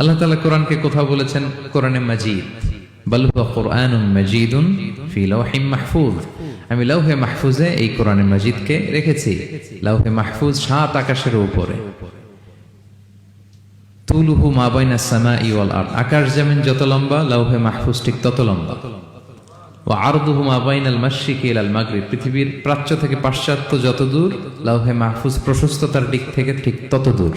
আল্লাহ তালা কোরআনকে কোথাও বলেছেন? কোরআনে মাজিদ। আকাশ যেমন যত লম্বা ঠিক তত লম্বা। ও মাগরিব। পৃথিবীর প্রাচ্য থেকে পাশ্চাত্য যত দূর, লাউহে মাহফুজ প্রশস্ততার দিক থেকে ঠিক তত দূর।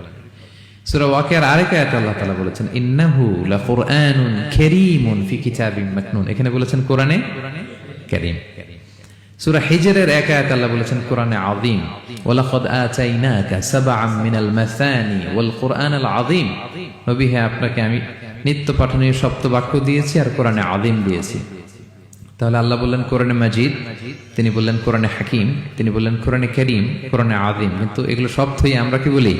আপনাকে আমি নিত্য পাঠনীয় সপ্ত বাক্য দিয়েছি আর কোরআনে আযীম দিয়েছি। তাহলে আল্লাহ বললেন, কোরআনে মাজিদ। তিনি বললেন, কোরআনে হাকিম। তিনি বললেন, কোরআনে করিম। কোরআনে আদিম কিন্তু এগুলো সব থই আমরা কি বলি?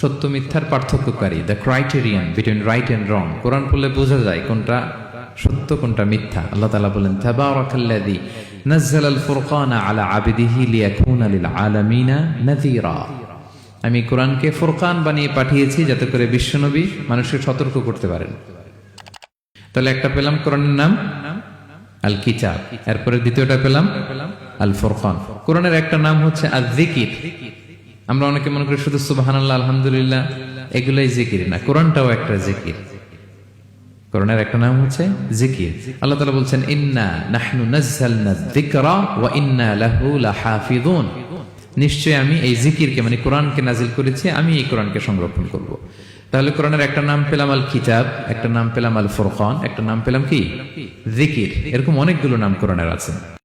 সত্য মিথ্যার পার্থক্যকারী the criterion between right and wrong Quran পড়লে বোঝা যায় কোনটা সত্য, কোনটা মিথ্যা। আল্লাহ তালা বলেন, তাবারাকাল্লাযী নাযাল আল ফুরকানা আলা আবদিহি লিয়াকুনা লিল আলামিনা নাযীরা। আমি কোরআনকে ফুরকান বানিয়ে পাঠিয়েছি যাতে করে বিশ্বনবী মানুষকে সতর্ক করতে পারেন। তাহলে একটা পেলাম কোরআনের নাম আল কিতাব এরপরে দ্বিতীয়টা পেলাম আল ফুরকান কোরআনের একটা নাম হচ্ছে আল জিকির আমরা অনেকে মনে করি শুধু সুবহানাল্লাহ, আলহামদুলিল্লাহ, এগুলাই জিকির না। কোরআনটাও একটা জিকির। কোরআনের একটা নাম হচ্ছে জিকির। আল্লাহ তাআলা বলছেন, ইন্না নাহনু ওয়া ইন্না লাহু লাহাফিযুন। নিশ্চয় আমি এই জিকিরকে মানে কোরআনকে নাজিল করেছি, আমি এই কোরআনকে সংরক্ষণ করব। তাহলে কোরআনের একটা নাম পেলাম আল কিতাব একটা নাম পেলাম আল ফুরকান একটা নাম পেলাম কি? জিকির। এরকম অনেকগুলো নাম কোরআনের আছে।